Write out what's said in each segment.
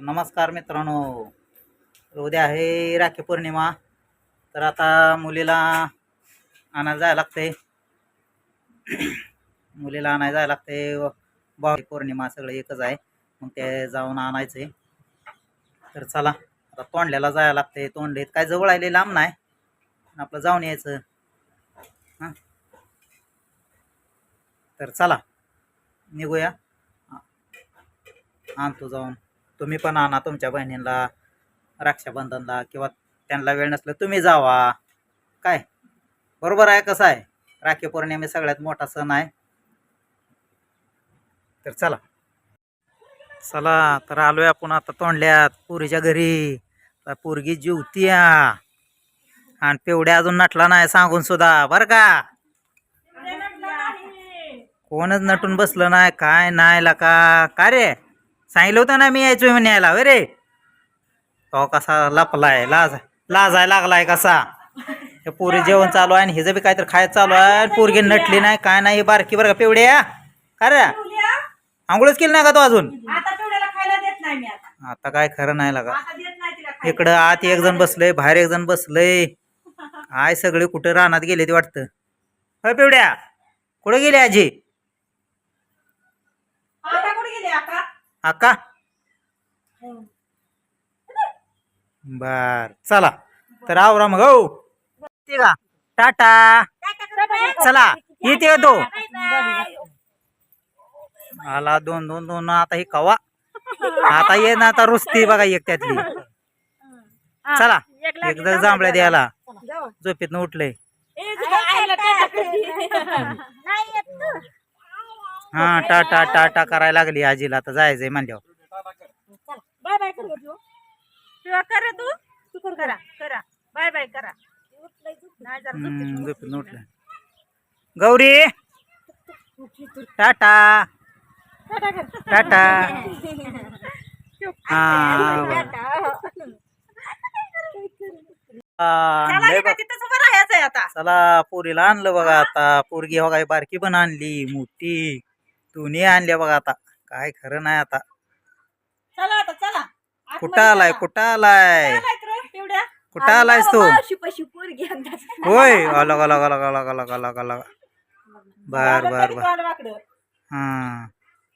नमस्कार मित्रांनो. उद्या आहे राखी पौर्णिमा. तर आता मुलीला आणायला जायला लागते मुलीला आणायला जायला लागते बाकी पौर्णिमा सगळं एकच आहे. मग ते जाऊन आणायचे तर चला आता तोंडल्याला जायला लागते तोंडलीत काय जवळ आले लांब नाही. आपलं जाऊन यायचं. हां. तर चला निघूया. आणतो जाऊन. तुम्ही पण आणा तुमच्या बहिणींना रक्षाबंधनला किंवा त्यांना वेळ नसलं तुम्ही जावा. काय? बरोबर आहे कसं आहे? राखी पौर्णिमे सगळ्यात मोठा सण आहे. तर चला. चला तर आलोय आपण आता तोंडल्यात पुरीच्या घरी. पोरगी जेवतीया आणि पेवड्या अजून नटला नाही सांगून सुद्धा. बरं का? कोणच नटून बसलं नाही काय नाही ला का काय रे? सांगितलं होतं ना मी यायचोय म्हणे यायला होय रे. तो कसा लपलाय लाज लाजाय लागलाय कसा. हे पोरी जेवण चालू आहे आणि हिचं बी काहीतरी खायचं चालू आहे आणि पोरगी नटली नाही काय नाही बारकी बरं का पिवड्या काय रे? आंघोळच केली नाही का तो अजून? आता काय खरं नाही लागा. इकडं आत एक जण बसलंय बाहेर एक जण बसलंय. आय सगळे कुठं रानात गेले ते वाटतं. होय पिवड्या कुठं गेली आजी आता कुठे गेली आता अक्का बर चला. तर आवरा मग हो. येते का? टाटा. चला येते का तो? आला दोन दोन दोन आता ही कवा? आता ये ना आता रुसती बघा एक त्यातली चला एकदा जांभळ्या द्यायला. झोपेत उठलंय. हा टाटा टाटा करायला लागली आजीला. आता जायचंय म्हणल्यावर. बाय बाय कर तू किंवा करा तू. तू कर करा करा. बाय बाय करा. नाही जरा झोपते. हम्म, झोपेत उठलं. गौरी! टाटा. टाटा. हा हा, चला लय का बघ. तिथंच उभं राहायचं आहे आता. चला पोरीला आणलं बघा आता. पोरगी हो काय बारकी पण आणली मोठी. दोन्ही आणल्या बघा आता. काय खरं नाही आता. चला आता चला. आतमध्ये कुठं आलाय? चला. कुठं आलाय? चला इकडं, पिवड्या कुठं आलायस तू? शिपाशी पोरगी होय. अलग अलग अलग अलग अलग अलग अलग बर बर बर. वाकडं. हा.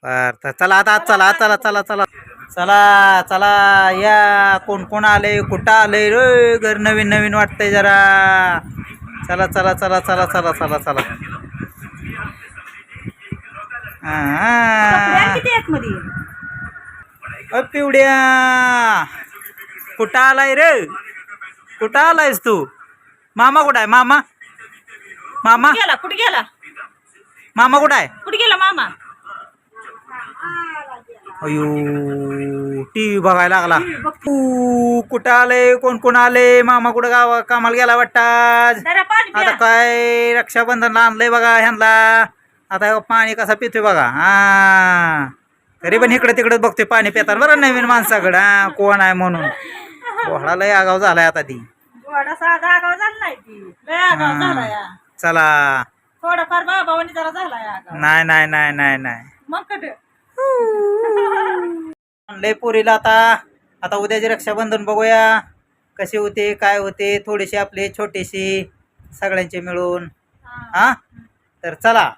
बर तर चला आता चला चला चला चला. चला चला. या. कोण कोण आले? कुठं आले? रे घर नवीन नवीन वाटतंय जरा. चला चला चला चला चला चला चला. हा. किती आहेत मध्ये अ पिवड्या. कुठं आलाय रे? कुठं आलायस तू? मामा कुठं आहे? मामा? मामा? गेला? कुठे गेला? मामा कुठं आहे? कुठे गेला मामा? अयो टीव्ही बघायला लागला. ऊ, कुठं आले? कोण कोण आले? मामा कुठं गावा कामाला गेला जरा पाणी आता. काय रक्षाबंधनला आणलंय बघा ह्यांना. आता पाणी कसं पितोय बघा. हा. तरी पण इकडे तिकडे बघतोय पाणी पितात बरं नवीन माणसाकडं. हा कोण आहे म्हणून. बोहळा लय आगाव झालाय आता ती. आगाव लय आगाव चला. थोडाफार जरा आगाव. नाही नाही नाही नाही नाही. मग कट लय पोरीला आता आता उद्याचे रक्षाबंधन बघूया. कसे होते काय होते थोडेसे आपले छोटेसे सगळ्यांचे मिळून. हा? तर चला.